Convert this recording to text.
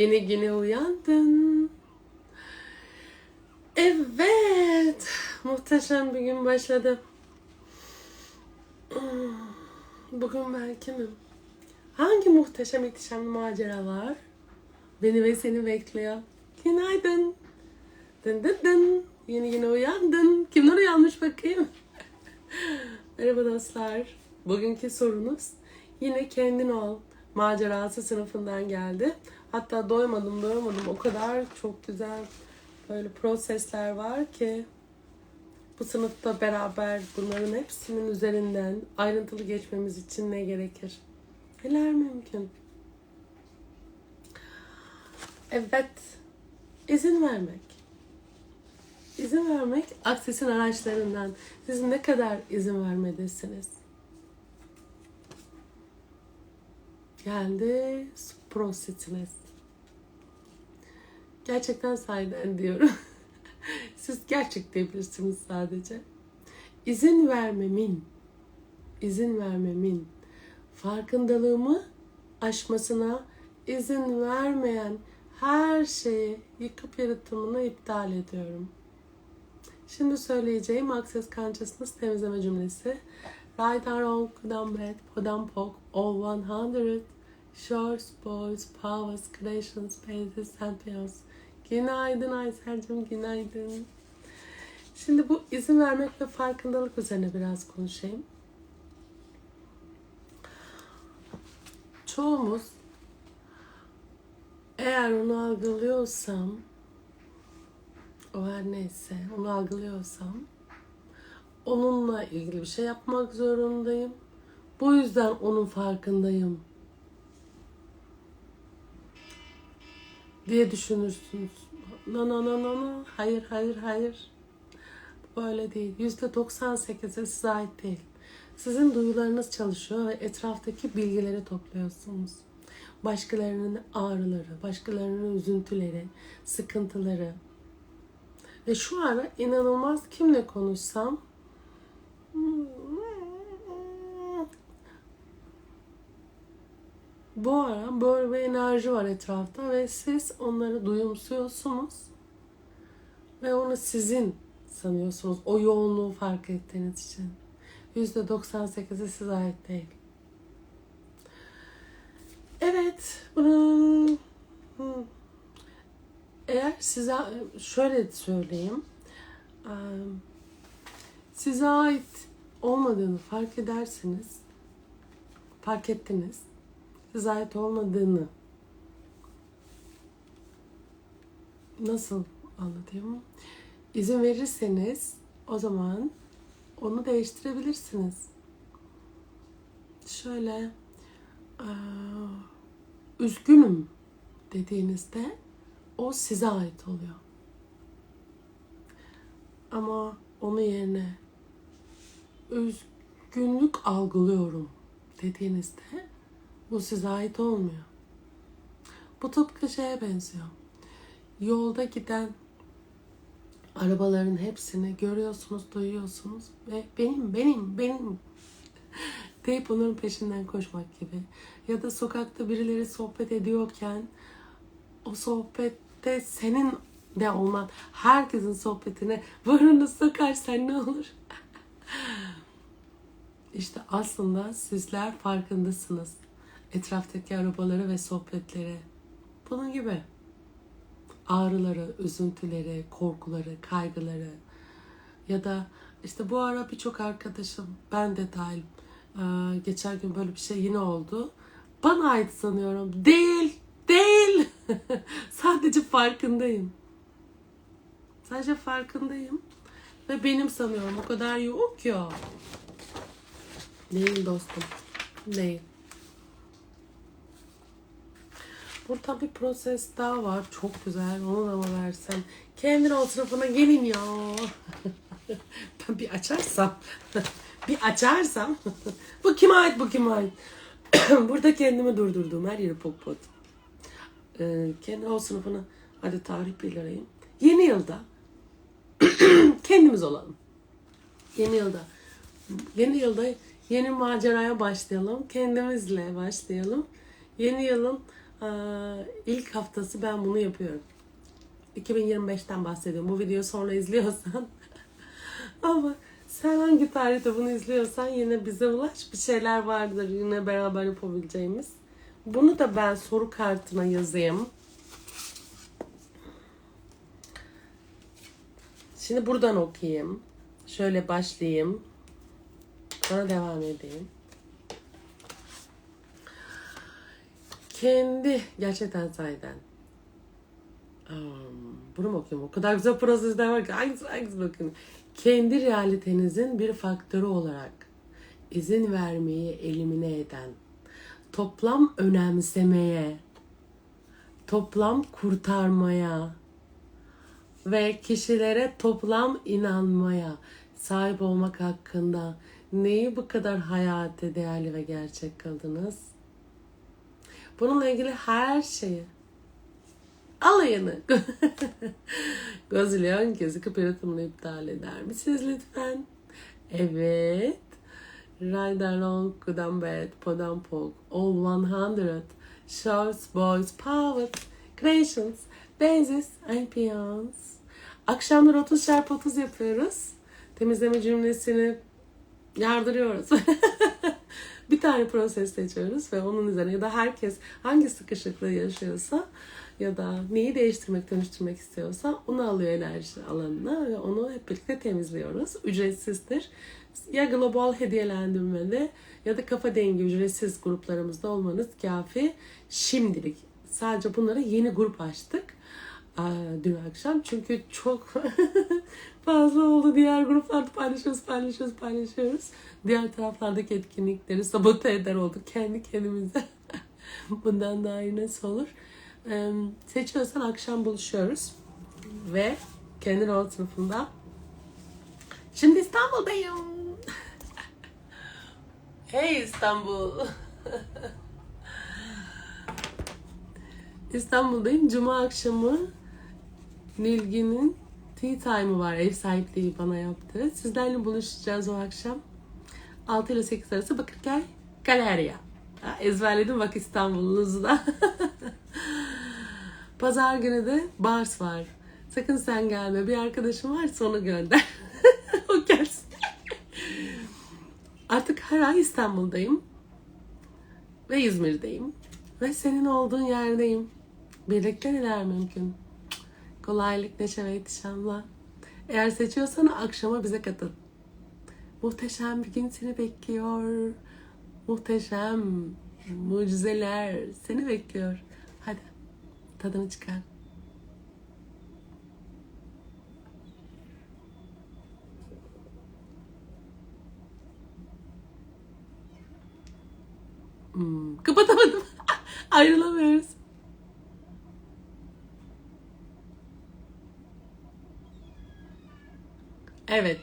Yeni güne uyandın. Evet. Muhteşem bir gün başladı. Bugün ben kimim? Hangi muhteşem ihtişamlı maceralar beni ve seni bekliyor? Günaydın. Dın dın dın. Yeni yine uyandın. Kimler uyanmış bakayım? Merhaba dostlar. Bugünkü sorunuz yine kendin ol macerası sınıfından geldi. Hatta doymadım doymadım o kadar çok güzel böyle prosesler var ki bu sınıfta beraber bunların hepsinin üzerinden ayrıntılı geçmemiz için ne gerekir? Neler mümkün? Evet, izin vermek. İzin vermek aksesin araçlarından. Siz ne kadar izin vermedesiniz? Geldi prosesiniz. Gerçekten sahiden diyorum. Siz gerçek diyebilirsiniz sadece. İzin vermemin, izin vermemin farkındalığımı aşmasına izin vermeyen her şeyi yıkıp yaratımını iptal ediyorum. Şimdi söyleyeceğim Access Consciousness temizleme cümlesi. Right and wrong, good and bad, pod and poke, all 100, shorts, boys, powers, creations, and pills. Günaydın Aysel'cim, günaydın. Şimdi bu izin vermek ve farkındalık üzerine biraz konuşayım. Çoğumuz eğer onu algılıyorsam o her neyse onu algılıyorsam onunla ilgili bir şey yapmak zorundayım. Bu yüzden onun farkındayım diye düşünürsünüz. No no no no no. Hayır hayır hayır. Böyle değil. Yüzde 98'i size ait değil. Sizin duyularınız çalışıyor ve etraftaki bilgileri topluyorsunuz. Başkalarının ağrıları, başkalarının üzüntüleri, sıkıntıları. Ve şu ara inanılmaz kimle konuşsam bu ara böyle bir enerji var etrafta ve siz onları duyumsuyorsunuz ve onu sizin sanıyorsunuz o yoğunluğu fark ettiğiniz için. %98'i size ait değil. Evet, bunun eğer size şöyle söyleyeyim, size ait olmadığını fark ederseniz, fark ettiniz, size ait olmadığını nasıl anlatayım? İzin verirseniz o zaman onu değiştirebilirsiniz. Şöyle üzgünüm dediğinizde o size ait oluyor. Ama onun yerine üzgünlük algılıyorum dediğinizde bu size ait olmuyor. Bu tıpkı şeye benziyor. Yolda giden arabaların hepsini görüyorsunuz, duyuyorsunuz ve benim, benim, benim deyip onların peşinden koşmak gibi. Ya da sokakta birileri sohbet ediyorken o sohbette senin de olman, herkesin sohbetine burnunu sokarsan ne olur? İşte aslında sizler farkındasınız. Etraftaki arabaları ve sohbetleri. Bunun gibi. Ağrıları, üzüntüleri, korkuları, kaygıları. Ya da işte bu ara birçok arkadaşım, ben de dahil, geçen gün böyle bir şey yine oldu. Bana ait sanıyorum. Değil, değil. Sadece farkındayım. Sadece farkındayım. Ve benim sanıyorum. O kadar yoğun ki o. Değil dostum. Değil. Burada bir proses daha var. Çok güzel. Onu da mı versen? Kendin o sınıfına gelin ya. ben bir açarsam. bir açarsam. bu kime ait bu kime ait? Burada kendimi durdurdum. Her yeri pok pot. Ee, kendi o sınıfına hadi tarih bildireyim. Yeni yılda kendimiz olalım. Yeni yılda yeni yılda yeni maceraya başlayalım. Kendimizle başlayalım. Yeni yılın ilk haftası ben bunu yapıyorum. 2025'ten bahsediyorum. Bu videoyu sonra izliyorsan. Ama sen hangi tarihte bunu izliyorsan yine bize ulaş. Bir şeyler vardır yine beraber yapabileceğimiz. Bunu da ben soru kartına yazayım. Şimdi buradan okuyayım. Şöyle başlayayım. Sonra devam edeyim. Kendi gerçekten sahiden. Um, bunu mu okuyayım? O kadar güzel prosesler var ki hangisi hangisi bakın. Kendi realitenizin bir faktörü olarak izin vermeyi elimine eden, toplam önemsemeye, toplam kurtarmaya ve kişilere toplam inanmaya sahip olmak hakkında neyi bu kadar hayata değerli ve gerçek kıldınız? Bununla ilgili her şeyi alayını Gozilyon gözü kapatıımını iptal eder misiniz lütfen? Evet. Rider Long, Gudambet, Podampok, All 100, Shorts, Boys, Power, Creations, Basis and Peons. Akşamları 30 çarpı 30 yapıyoruz. Temizleme cümlesini yardırıyoruz. bir tane proses seçiyoruz ve onun üzerine ya da herkes hangi sıkışıklığı yaşıyorsa ya da neyi değiştirmek, dönüştürmek istiyorsa onu alıyor enerji alanına ve onu hep birlikte temizliyoruz. Ücretsizdir. Ya global hediyelendirmede ya da kafa dengi ücretsiz gruplarımızda olmanız kafi. Şimdilik sadece bunlara yeni grup açtık dün akşam. Çünkü çok fazla oldu. Diğer gruplarda paylaşıyoruz, paylaşıyoruz, paylaşıyoruz. Diğer taraflardaki etkinlikleri sabote eder olduk kendi kendimize. Bundan daha iyi nasıl olur? Ee, seçiyorsan akşam buluşuyoruz. Ve kendi rol sınıfında Şimdi İstanbul'dayım. hey İstanbul. İstanbul'dayım. Cuma akşamı Nilgin'in tea time'ı var. Ev sahipliği bana yaptı. Sizlerle buluşacağız o akşam. 6 ile 8 arası Bakırköy Galeriya. Ha, Ezberledim bak İstanbul'unuzu da. Pazar günü de Bars var. Sakın sen gelme. Bir arkadaşım varsa onu gönder. o gelsin. Artık her ay İstanbul'dayım. Ve İzmir'deyim. Ve senin olduğun yerdeyim. Birlikte neler mümkün. Kolaylık, neşe ve ihtişamla. Eğer seçiyorsan akşama bize katıl. Muhteşem bir gün seni bekliyor. Muhteşem mucizeler seni bekliyor. Hadi tadını çıkar. Hmm, kapatamadım. Ayrılamıyoruz. Evet.